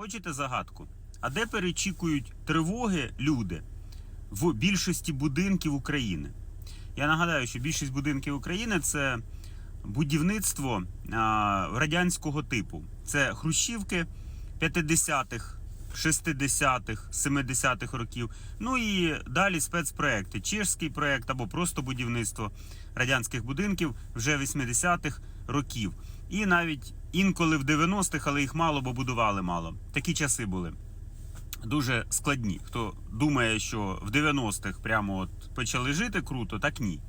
Хочете загадку? А де перечікують тривоги люди в більшості будинків України? Я нагадаю, що більшість будинків України це будівництво радянського типу. Це хрущівки 50-х, 60-х, 70-х років. Ну і далі спецпроекти. Чешський проект або просто будівництво радянських будинків вже 80-х років. І навіть інколи в 90-х, але їх мало, бо будували мало. Такі часи були дуже складні. Хто думає, що в 90-х прямо от почали жити круто, так ні.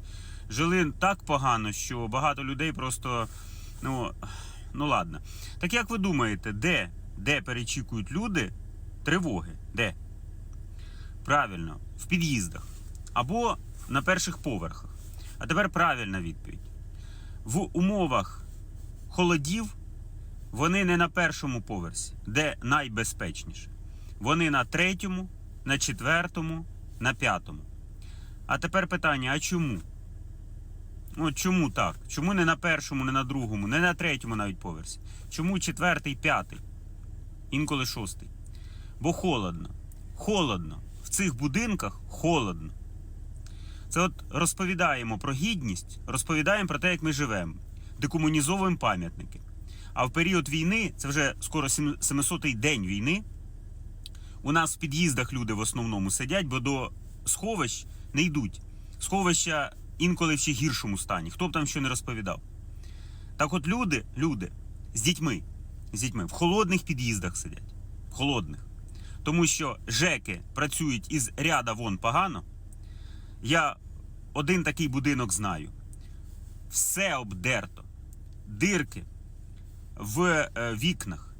Жили так погано, що багато людей просто. Ну, ну ладно. Так як ви думаєте, де, де перечікують люди тривоги? Де? Правильно, в під'їздах або на перших поверхах. А тепер правильна відповідь. В умовах холодів вони не на першому поверсі, де найбезпечніше. Вони на третьому, на четвертому, на п'ятому. А тепер питання: а чому? От чому так? Чому не на першому, не на другому, не на третьому навіть поверсі? Чому четвертий, п'ятий? Інколи шостий. Бо холодно. Холодно. В цих будинках холодно. Це от розповідаємо про гідність, розповідаємо про те, як ми живемо, декомунізовуємо пам'ятники. А в період війни, це вже скоро 700-й день війни, у нас в під'їздах люди в основному сидять, бо до сховищ не йдуть. Сховища інколи в ще гіршому стані. Хто б там що не розповідав. Так от люди, люди з дітьми, з дітьми в холодних під'їздах сидять. В холодних. Тому що ЖЕКи працюють із ряда вон погано. Я один такий будинок знаю. Все обдерто. Дирки в е, вікнах,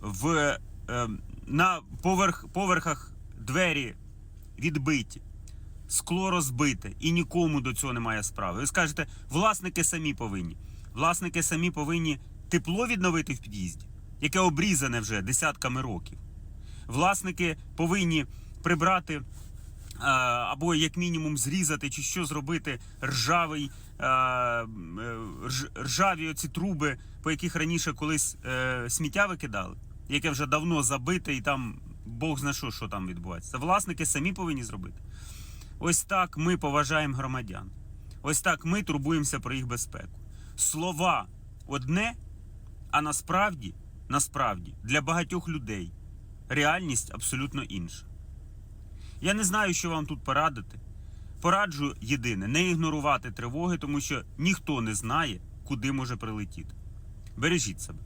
в, е, на поверх, поверхах двері відбиті, скло розбите, і нікому до цього немає справи. Ви скажете, власники самі повинні. Власники самі повинні тепло відновити в під'їзді, яке обрізане вже десятками років. Власники повинні прибрати або як мінімум зрізати чи що зробити ржавий, е, е, рж- ржаві оці труби, по яких раніше колись е, сміття викидали, яке вже давно забите, і там Бог зна що, що там відбувається. Власники самі повинні зробити. Ось так ми поважаємо громадян. Ось так ми турбуємося про їх безпеку. Слова одне, а насправді, насправді, для багатьох людей реальність абсолютно інша. Я не знаю, що вам тут порадити. Пораджу єдине не ігнорувати тривоги, тому що ніхто не знає, куди може прилетіти. Бережіть себе.